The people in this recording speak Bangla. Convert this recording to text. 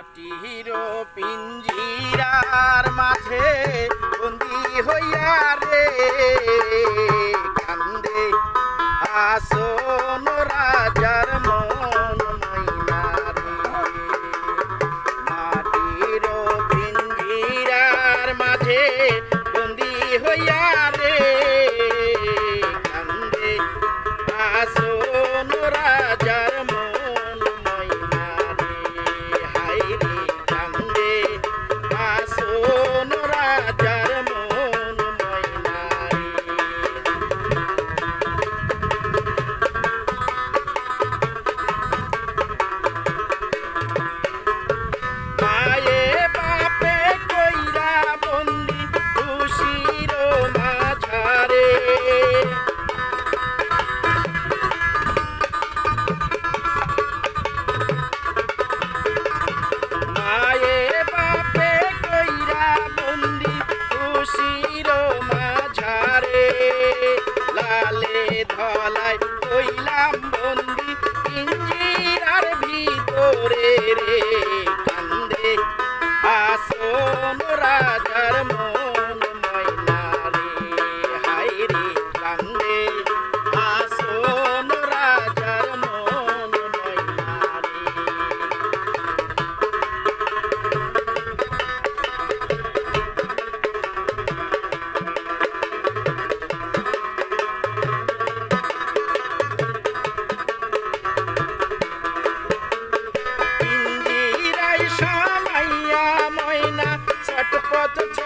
হাতির পিঞ্জিরার মাঝে বন্দি হইয়া রে। কান্দে আসন রাজার মন মাটির পিঞ্জিরার মাঝে বন্দি হইয়া রে। কান্দে আসন ধলায় কইলাম